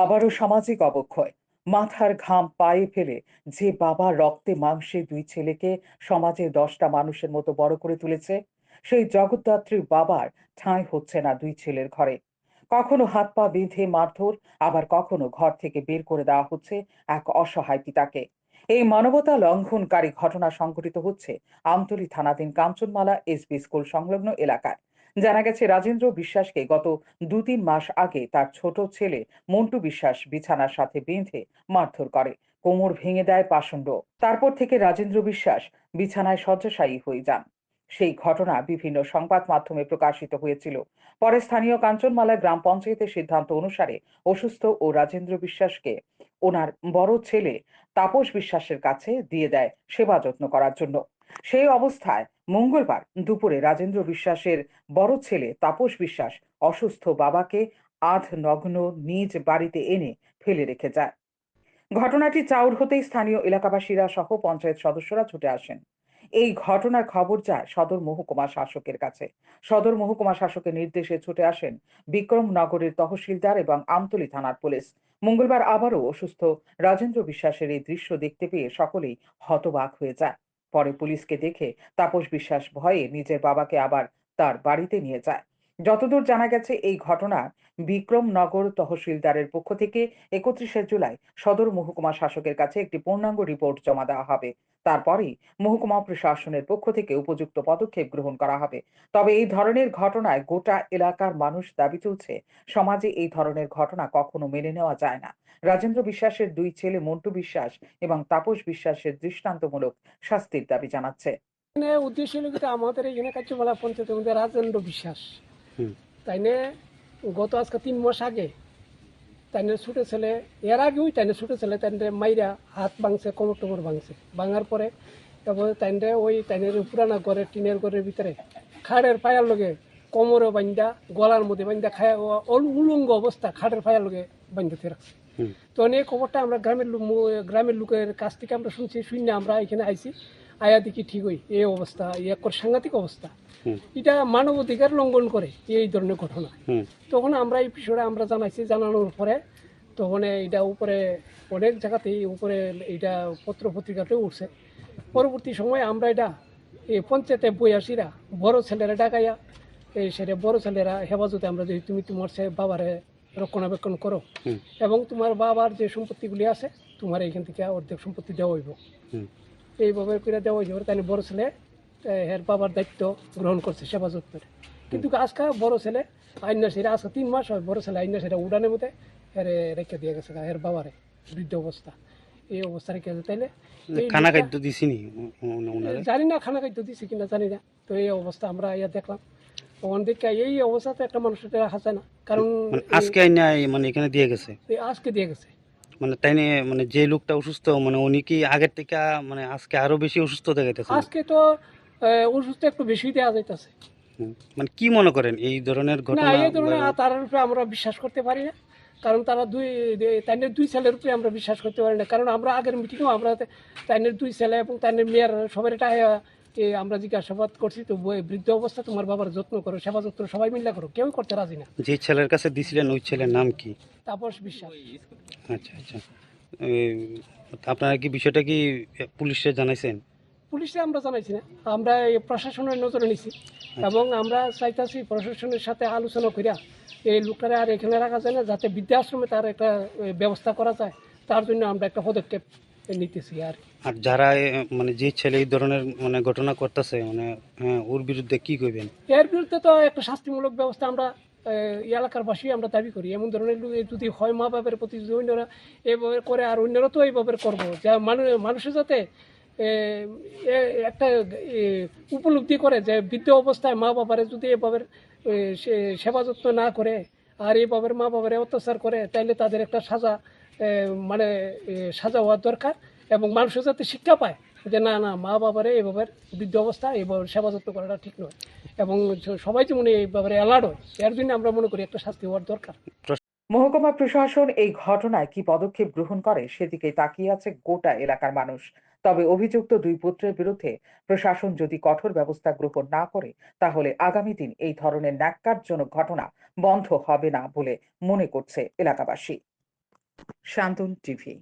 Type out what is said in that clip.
আবারও সামাজিক অবক্ষয়। মাথার ঘাম পায়ে ফেলে যে বাবা রক্তে মাংসে দুই ছেলেকে সমাজে দশটা মানুষের মতো বড় করে তুলেছে, সেই জগদ্ধাত্রীর বাবার ঠাঁই হচ্ছে না দুই ছেলের ঘরে। কখনো হাত পা বেঁধে মারধর, আবার কখনো ঘর থেকে বের করে দেওয়া হচ্ছে এক অসহায় পিতাকে। এই মানবতা লঙ্ঘনকারী ঘটনা সংঘটিত হচ্ছে আমতলী থানাধীন কাঞ্চনমালা এসবি স্কুল সংলগ্ন এলাকায়। জানা গেছে, রাজেন্দ্র বিশ্বাসকে গত দু তিন মাস আগে তার ছোট ছেলে মন্টু বিশ্বাস বিছানার সাথে বেঁধে মারধর করে। কোমর ভেঙে দেয় পাষণ্ড। তারপর থেকে রাজেন্দ্র বিশ্বাস বিছানায় শয্যাশায়ী হয়ে যান। সেই ঘটনা বিভিন্ন সংবাদ মাধ্যমে প্রকাশিত হয়েছিল। পরে স্থানীয় কাঞ্চনমালা গ্রাম পঞ্চায়েতের সিদ্ধান্ত অনুসারে অসুস্থ ও রাজেন্দ্র বিশ্বাসকে ওনার বড় ছেলে তাপস বিশ্বাসের কাছে দিয়ে দেয় সেবা যত্ন করার জন্য। সেই অবস্থায় মঙ্গলবার দুপুরে রাজেন্দ্র বিশ্বাসের বড় ছেলে তাপস বিশ্বাস অসুস্থ বাবাকে আধ নগ্ন নিজ বাড়িতে এনে ফেলে রেখে যায়। ঘটনাটি চাউর হতেই স্থানীয় এলাকাবাসীরা সহ পঞ্চায়েত সদস্যরা ছুটে আসেন। এই ঘটনার খবর যায় সদর মহকুমা শাসকের কাছে। সদর মহকুমা শাসকের নির্দেশে ছুটে আসেন বিক্রমনগরের তহসিলদার এবং আমতলী থানার পুলিশ। মঙ্গলবার আবারও অসুস্থ রাজেন্দ্র বিশ্বাসের এই দৃশ্য দেখতে পেয়ে সকলেই হতবাক হয়ে যায়। পরে পুলিশকে দেখে তাপস বিশ্বাস ভয়ে নিজের বাবাকে আবার তার বাড়িতে নিয়ে যায়। যতদূর জানা গেছে, এই ঘটনা বিক্রমনগর তহসিলদারের পক্ষ থেকে একত্রিশে জুলাই সদর মহকুমা শাসকের কাছে একটি পূর্ণাঙ্গ রিপোর্ট জমা দেওয়া হবে। তারপরেই মহকুমা প্রশাসনের পক্ষ থেকে উপযুক্ত পদক্ষেপ গ্রহণ করা হবে। তবে এই ধরনের ঘটনায় গোটা এলাকার মানুষ দাবি তুলছে সমাজে এই ধরনের ঘটনা কখনো মেনে নেওয়া যায় না। রাজেন্দ্র বিশ্বাসের দুই ছেলে মন্টু বিশ্বাস এবং তাপস বিশ্বাসের দৃষ্টান্তমূলক শাস্তির দাবি জানাচ্ছে। উদ্দেশ্য আমাদের এখানে কার্যমালা পঞ্চায়েতের মধ্যে রাজেন্দ্র বিশ্বাস। হুম। তাইনে গত আজকে তিন মাস আগে তাইনে ছোটো ছেলে এর আগেও তাইনে ছোটো ছেলে তাইনে মাইরা হাত ভাঙছে কোমর টোমর ভাঙছে। ভাঙার পরে তারপরে তাইনে ওই তাইনের পুরানা ঘরে টিনের ঘরের ভিতরে খাড়ের পায়ার লগে কোমরে বান্ধা গলার মধ্যে বান্ধা খায় উলঙ্গ অবস্থা খাড়ের পায়ার লগে বান্ধতে রাখছে। তো এই খবরটা আমরা গ্রামের লোক গ্রামের লোকের কাছ থেকে আমরা শুনছি শুনে আমরা এখানে আইছি। আয়া দেখি ঠিক হই এই অবস্থা এক সাংঘাতিক অবস্থা। এটা মানব অধিকার লঙ্ঘন করে এই ধরনের ঘটনা। তখন আমরা এই বিষয়টা আমরা জানাইছি জানানোর পরে তখন এটা উপরে অনেক জায়গাতেই উপরে এটা পত্র পত্রিকাতেও উঠছে। পরবর্তী সময়ে আমরা এটা এই পঞ্চায়েতে বইয়াসিরা বড় ছেলেরা ডাকাইয়া এই সেটা বড় ছেলেরা হেফাজতে আমরা যদি তুমি তোমার সে বাবারে রক্ষণাবেক্ষণ করো এবং তোমার বাবার যে সম্পত্তিগুলি আছে তোমার এইখান থেকে অর্ধেক সম্পত্তি দেওয়া হইব। এইভাবে করে দেওয়া হইব তাই বড় ছেলে এর বাবার দায়িত্ব গ্রহণ করছে সেবা যত্নের। কিন্তু আজকে বড় ছেলে আইনা সেরা আজকে তিন মাস হয় বড় ছেলে আইনা সেটা উড়ানের মধ্যে এর রেখে দিয়ে গেছে এর বাবারে বৃদ্ধ অবস্থা। এই অবস্থা রেখে গেছে তাইলে খানা খাদ্য ওনারে জানি না খানা খাদ্য দিছি কিনা জানি না। তো এই অবস্থা আমরা ইয়া দেখলাম। দেখে এই অবস্থাতে একটা মানুষের হাসে না। কারণ মানে আজকে মানে এখানে দিয়ে গেছে? আজকে দিয়ে গেছে। মানে তাই নিয়ে মানে যে লোকটা অসুস্থ মানে উনি কি আগের থেকে মানে আজকে আরও বেশি অসুস্থ দেখাইতেছে আজকে তো ওষুধ একটু বেশি দেওয়া যাইতেছে। মানে কি মনে করেন এই ধরনের না ঘটনা? এই ধরনের তার উপরে আমরা বিশ্বাস করতে পারি না। কারণ তারা দুই তাইনের দুই ছেলের উপরে আমরা বিশ্বাস করতে পারি না। কারণ আমরা আগের মিটিংও আমরা তাইনের দুই ছেলে এবং তাইনের মেয়ের সবার এটা আমরা জিজ্ঞাসাবাদ করছি তো বৃদ্ধ অবস্থা তোমার বাবার যত্ন করো সেবা যত্ন সবাই মিলে করো কেউ করতে রাজি না। যে ছেলের কাছে দিছিলেন ওই ছেলের নাম কি? তাপস বিশ্বাস। আচ্ছা আচ্ছা। আপনারা কি বিষয়টা কি পুলিশে জানাইছেন? পুলিশে আমরা জানাইছি না। আমরা এই প্রশাসনের নজরে নিছি এবং আমরা চাইতেছি প্রশাসনের সাথে আলোচনা করিয়া এই লোকটারে আর এখানে রাখা যায় না যাতে বৃদ্ধাশ্রমে তার একটা ব্যবস্থা করা যায়। তার জন্য আমরা একটা পদক্ষেপ নিতেছি আর আর যারা মানে যে ছেলে এই ধরনের মানে ঘটনা করতেছে মানে ওর বিরুদ্ধে কি করবেন এর বিরুদ্ধে তো একটা শাস্তিমূলক ব্যবস্থা আমরা এ, এই এলাকার বাসী আমরা দাবি করি। এমন ধরনের যদি হয় মা বাবার প্রতি যদি অন্যরা এইভাবে করে আর অন্যরা তো এইভাবে করব। যা মানুষ মানুষের যাতে একটা উপলব্ধি করে যে বৃদ্ধ অবস্থায় মা বাবারে যদি এভাবে সেবা যত্ন না করে আর এইভাবে মা বাবারে অত্যাচার করে তাইলে তাদের একটা সাজা মানে সাজা হওয়ার দরকার এবং মানুষের যাতে শিক্ষা পায় যে না না, মা বাবারে এভাবে বৃদ্ধ অবস্থা এইভাবে সেবা যত্ন করাটা ঠিক নয়। এবং সবাই যেমন এই ব্যাপারে অ্যালার্ট হয়, এর জন্য আমরা মনে করি একটা শাস্তি হওয়ার দরকার। মহকুমা প্রশাসন এই ঘটনায় কি পদক্ষেপ গ্রহণ করে সেদিকে তাকিয়ে আছে গোটা এলাকার মানুষ। তবে অভিযুক্ত দুই পুত্রের বিরুদ্ধে প্রশাসন যদি কঠোর ব্যবস্থা গ্রহণ না করে, তাহলে আগামী দিন এই ধরনের ন্যাক্কারজনক ঘটনা বন্ধ হবে না বলে মনে করছে এলাকাবাসী। শান্তন টিভি